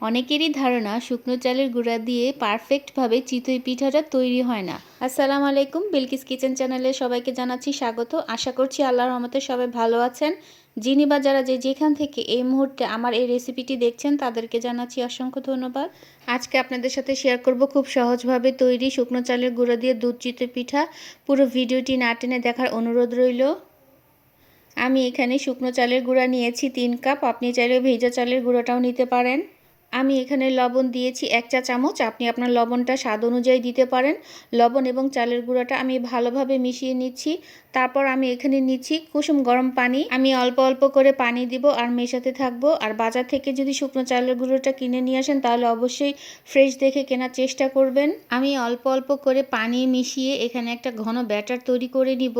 অনেকেরই ধারণা শুকনো চালের গুঁড়া দিয়ে পারফেক্টভাবে চিতই পিঠাটা তৈরি হয় না। আসসালামু আলাইকুম, বিলকিস কিচেন চ্যানেলে সবাইকে জানাচ্ছি স্বাগত। আশা করছি আল্লাহর রহমতে সবাই ভালো আছেন। যিনি বা যারা যে যেখান থেকে এই মুহূর্তে আমার এই রেসিপিটি দেখছেন, তাদেরকে জানাচ্ছি অসংখ্য ধন্যবাদ। আজকে আপনাদের সাথে শেয়ার করব খুব সহজভাবে তৈরি শুকনো চালের গুঁড়া দিয়ে দুধ চিতই পিঠা। পুরো ভিডিওটি না টেনে দেখার অনুরোধ রইল। আমি এখানে শুকনো চালের গুঁড়া নিয়েছি তিন কাপ। আপনি চাইলে ভেজা চালের গুঁড়োটাও নিতে পারেন। আমি এখানে লবণ দিয়েছি এক চা চামচ। আপনি আপনার লবণটা স্বাদ অনুযায়ী দিতে পারেন। লবণ এবং চালের গুঁড়োটা আমি ভালোভাবে মিশিয়ে নিচ্ছি। তারপর আমি এখানে নিচ্ছি কুসুম গরম পানি। আমি অল্প অল্প করে পানি দিব আর মেশাতে থাকব। আর বাজার থেকে যদি শুকনো চালের গুঁড়োটা কিনে নিয়ে আসেন, তাহলে অবশ্যই ফ্রেশ দেখে কেনার চেষ্টা করবেন। আমি অল্প অল্প করে পানি মিশিয়ে এখানে একটা ঘন ব্যাটার তৈরি করে নিব।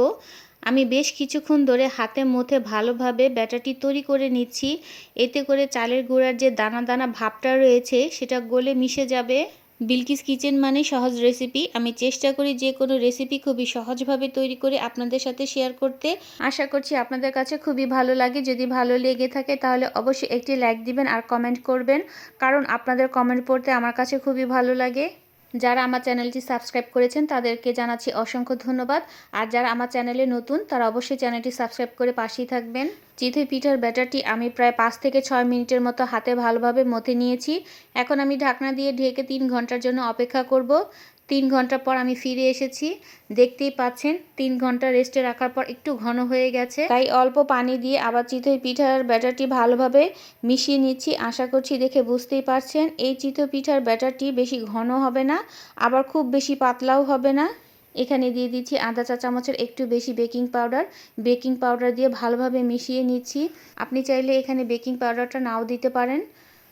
আমি বেশ কিছুক্ষণ ধরে হাতে মধ্যে ভালোভাবে ব্যাটারটি তৈরি করে নিচ্ছি। এতে করে চালের গুঁড়ার যে দানা দানা ভাবটা রয়েছে, সেটা গলে মিশে যাবে। বিলকিস কিচেন মানে সহজ রেসিপি। আমি চেষ্টা করি যে কোনো রেসিপি খুবই সহজভাবে তৈরি করে আপনাদের সাথে শেয়ার করতে। আশা করছি আপনাদের কাছে খুবই ভালো লাগে। যদি ভালো লেগে থাকে তাহলে অবশ্যই একটি লাইক দিবেন আর কমেন্ট করবেন। কারণ আপনাদের কমেন্ট পড়তে আমার কাছে খুবই ভালো লাগে। যারা আমার চ্যানেলটি সাবস্ক্রাইব করেছেন তাদেরকে জানাচ্ছি অসংখ্য ধন্যবাদ। আর যারা আমার চ্যানেলে নতুন, তারা অবশ্যই চ্যানেলটি সাবস্ক্রাইব করে পাশেই থাকবেন। চিথে পিঠার ব্যাটারটি আমি প্রায় পাঁচ থেকে ছয় মিনিটের মতো হাতে ভালোভাবে মতে নিয়েছি। এখন আমি ঢাকনা দিয়ে ঢেকে তিন ঘণ্টার জন্য অপেক্ষা করব। তিন ঘণ্টা পর আমি ফিরে এসেছি। দেখতেই পাচ্ছেন, তিন ঘণ্টা রেস্টে রাখার পর একটু ঘন হয়ে গেছে। তাই অল্প পানি দিয়ে আবার চিতই পিঠার ব্যাটারটি ভালোভাবে মিশিয়ে নিচ্ছি। আশা করছি দেখে বুঝতেই পারছেন, এই চিতই পিঠার ব্যাটারটি বেশি ঘন হবে না, আবার খুব বেশি পাতলাও হবে না। এখানে দিয়ে দিচ্ছি আধা চা চামচের একটু বেশি বেকিং পাউডার। বেকিং পাউডার দিয়ে ভালোভাবে মিশিয়ে নিচ্ছি। আপনি চাইলে এখানে বেকিং পাউডারটা নাও দিতে পারেন।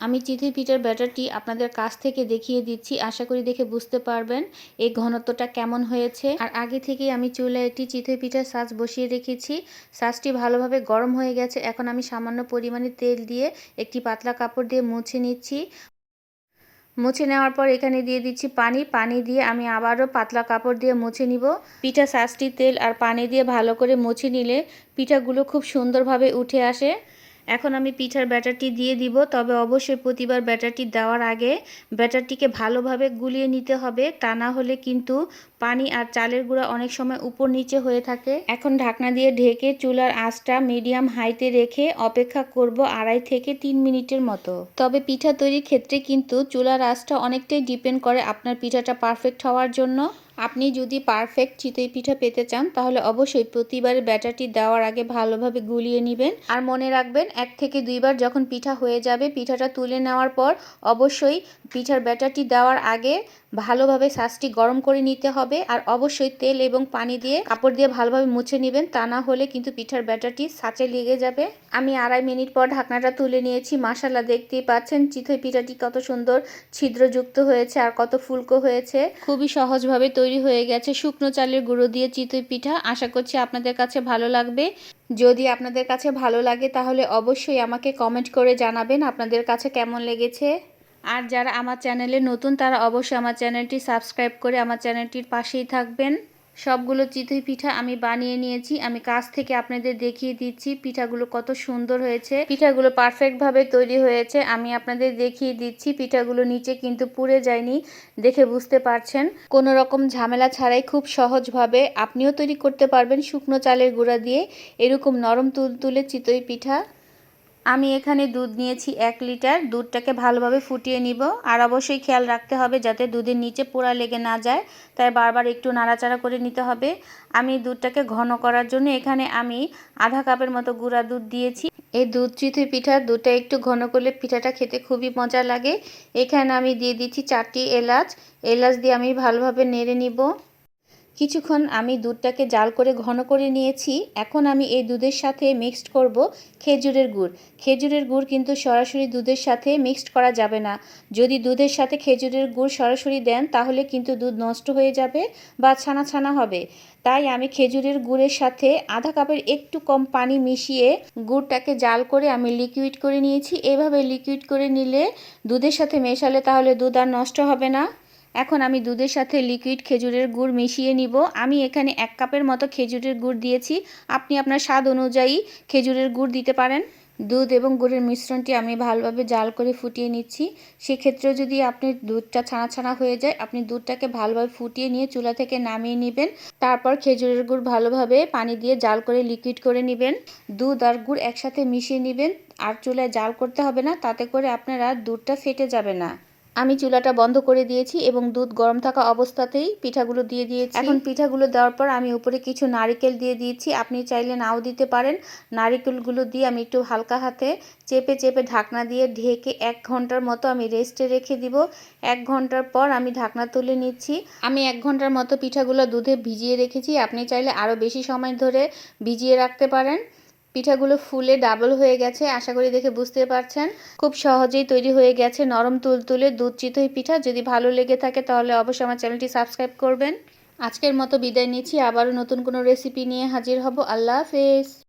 আমি চিথি পিঠার ব্যাটারটি আপনাদের কাছ থেকে দেখিয়ে দিচ্ছি। আশা করি দেখে বুঝতে পারবেন এই ঘনত্বটা কেমন হয়েছে। আর আগে থেকেই আমি চুলে একটি চিথই পিঠার সাজ বসিয়ে রেখেছি। সাজটি ভালোভাবে গরম হয়ে গেছে। এখন আমি সামান্য পরিমাণে তেল দিয়ে একটি পাতলা কাপড় দিয়ে মুছে নিচ্ছি। মুছে নেওয়ার পর এখানে দিয়ে দিচ্ছি পানি। পানি দিয়ে আমি আবারও পাতলা কাপড় দিয়ে মুছে নিব। পিঠা সাজটি তেল আর পানি দিয়ে ভালো করে মুছে নিলে পিঠাগুলো খুব সুন্দরভাবে উঠে আসে। এখন আমি পিঠার ব্যাটারটি দিয়ে দিব, তবে অবশ্যই প্রতিবার ব্যাটারটি দেওয়ার আগে ব্যাটারটিকে ভালোভাবে গুলিয়ে নিতে হবে। তা না হলে কিন্তু পানি আর চালের গুঁড়া অনেক সময় উপর নিচে হয়ে থাকে। এখন ঢাকনা দিয়ে ঢেকে চুলার আঁচটা মিডিয়াম হাইতে রেখে অপেক্ষা করব আড়াই থেকে তিন মিনিটের মতো। তবে পিঠা তৈরির ক্ষেত্রে কিন্তু চুলার আঁচটা অনেকটাই ডিপেন্ড করে আপনার পিঠাটা পারফেক্ট হওয়ার জন্য। আপনি যদি পারফেক্ট চিতই পিঠা পেতে চান, তাহলে অবশ্যই প্রতিবার ব্যাটারটি দেওয়ার আগে ভালোভাবে গুলিয়ে নেবেন। আর মনে রাখবেন, এক থেকে দুইবার যখন পিঠা হয়ে যাবে, পিঠাটা তুলে নেওয়ার পর অবশ্যই পিঠার ব্যাটারটি দেওয়ার আগে ভালোভাবে শাঁসটি গরম করে নিতে হবে। আর অবশ্যই তেল এবং পানি দিয়ে কাপড় দিয়ে ভালোভাবে মুছে নেবেন। তা না হলে কিন্তু পিঠার ব্যাটারটি সাঁচে লেগে যাবে। আমি আড়াই মিনিট পর ঢাকনাটা তুলে নিয়েছি। মাসালা দেখতেই পাচ্ছেন চিথই পিঠাটি কত সুন্দর ছিদ্রযুক্ত হয়েছে আর কত ফুলকো হয়েছে। খুবই সহজভাবে তৈরি হয়ে গেছে শুকনো চালের গুঁড়ো দিয়ে চিতই পিঠা। আশা করছি আপনাদের কাছে ভালো লাগবে। যদি আপনাদের কাছে ভালো লাগে তাহলে অবশ্যই আমাকে কমেন্ট করে জানাবেন আপনাদের কাছে কেমন লেগেছে। আর যারা আমার চ্যানেলে নতুন, তারা অবশ্যই আমার চ্যানেলটি সাবস্ক্রাইব করে আমার চ্যানেলটির পাশেই থাকবেন। সবগুলো চিতই পিঠা আমি বানিয়ে নিয়েছি। আমি কাছ থেকে আপনাদের দেখিয়ে দিচ্ছি পিঠাগুলো কত সুন্দর হয়েছে। পিঠাগুলো পারফেক্টভাবে তৈরি হয়েছে। আমি আপনাদের দেখিয়ে দিচ্ছি পিঠাগুলো নিচে কিন্তু পুড়ে যায়নি। দেখে বুঝতে পারছেন। কোনো রকম ঝামেলা ছাড়াই খুব সহজভাবে আপনিও তৈরি করতে পারবেন শুকনো চালের গুঁড়া দিয়ে। এরকম নরম তুলতুলে চিতই পিঠা। আমি এখানে দুধ নিয়েছি এক লিটার। দুধটাকে ভালোভাবে ফুটিয়ে নিব। আর অবশ্যই খেয়াল রাখতে হবে যাতে দুধের নিচে পোড়া লেগে না যায়। তাই বারবার একটু নাড়াচাড়া করে নিতে হবে। আমি দুধটাকে ঘন করার জন্য এখানে আমি আধা কাপের মতো গুঁড়া দুধ দিয়েছি। এই দুধ চিথি পিঠার দুধটা একটু ঘন করলে পিঠাটা খেতে খুবই মজা লাগে। এখানে আমি দিয়ে দিচ্ছি চারটি এলাচ। এলাচ দিয়ে আমি ভালোভাবে নেড়ে নিব। কিছুক্ষণ আমি দুধটাকে জাল করে ঘন করে নিয়েছি। এখন আমি এই দুধের সাথে মিক্সড করব খেজুরের গুড়। খেজুরের গুড় কিন্তু সরাসরি দুধের সাথে মিক্সড করা যাবে না। যদি দুধের সাথে খেজুরের গুড় সরাসরি দেন, তাহলে কিন্তু দুধ নষ্ট হয়ে যাবে বা ছানা ছানা হবে। তাই আমি খেজুরের গুড়ের সাথে আধা কাপের একটু কম পানি মিশিয়ে গুড়টাকে জাল করে আমি লিকুইড করে নিয়েছি। এভাবে লিকুইড করে নিলে দুধের সাথে মেশালে তাহলে দুধ আর নষ্ট হবে না। এখন আমি দুধের সাথে লিকুইড খেজুরের গুড় মিশিয়ে নিব। আমি এখানে এক কাপের মতো খেজুরের গুড় দিয়েছি। আপনি আপনার স্বাদ অনুযায়ী খেজুরের গুড় দিতে পারেন। দুধ এবং গুড়ের মিশ্রণটি আমি ভালোভাবে জাল করে ফুটিয়ে নিচ্ছি। সেক্ষেত্রে যদি আপনি দুধটা ছানা ছানা হয়ে যায়, আপনি দুধটাকে ভালোভাবে ফুটিয়ে নিয়ে চুলা থেকে নামিয়ে নেবেন। তারপর খেজুরের গুড় ভালোভাবে পানি দিয়ে জাল করে লিকুইড করে নেবেন। দুধ আর গুড় একসাথে মিশিয়ে নেবেন। আর চুলায় জাল করতে হবে না, তাতে করে আপনার দুধটা ফেটে যাবে না। আমি চুলাটা বন্ধ করে দিয়েছি এবং দুধ গরম থাকা অবস্থাতেই পিঠাগুলো দিয়ে দিয়েছি। এখন পিঠাগুলো দেওয়ার পর আমি উপরে কিছু নারিকেল দিয়ে দিয়েছি। আপনি চাইলে নাও দিতে পারেন। নারিকেলগুলো দিয়ে আমি একটু হালকা হাতে চেপে চেপে ঢাকনা দিয়ে ঢেকে এক ঘণ্টার মতো আমি রেস্টে রেখে দিব। এক ঘণ্টার পর আমি ঢাকনা তুলে নিচ্ছি। আমি এক ঘণ্টার মতো পিঠাগুলো দুধে ভিজিয়ে রেখেছি। আপনি চাইলে আরও বেশি সময় ধরে ভিজিয়ে রাখতে পারেন। পিঠাগুলো ফুলে ডাবল হয়ে গেছে, আশা করি দেখে বুঝতে পারছেন। খুব সহজেই তৈরি হয়ে গেছে নরম তুলতুলে দুধ চিতই পিঠা। যদি ভালো লেগে থাকে তাহলে অবশ্যই আমার চ্যানেলটি সাবস্ক্রাইব করবেন। আজকের মতো বিদায় নিচ্ছি, আবারও নতুন কোনো রেসিপি নিয়ে হাজির হব। আল্লাহ হাফেজ।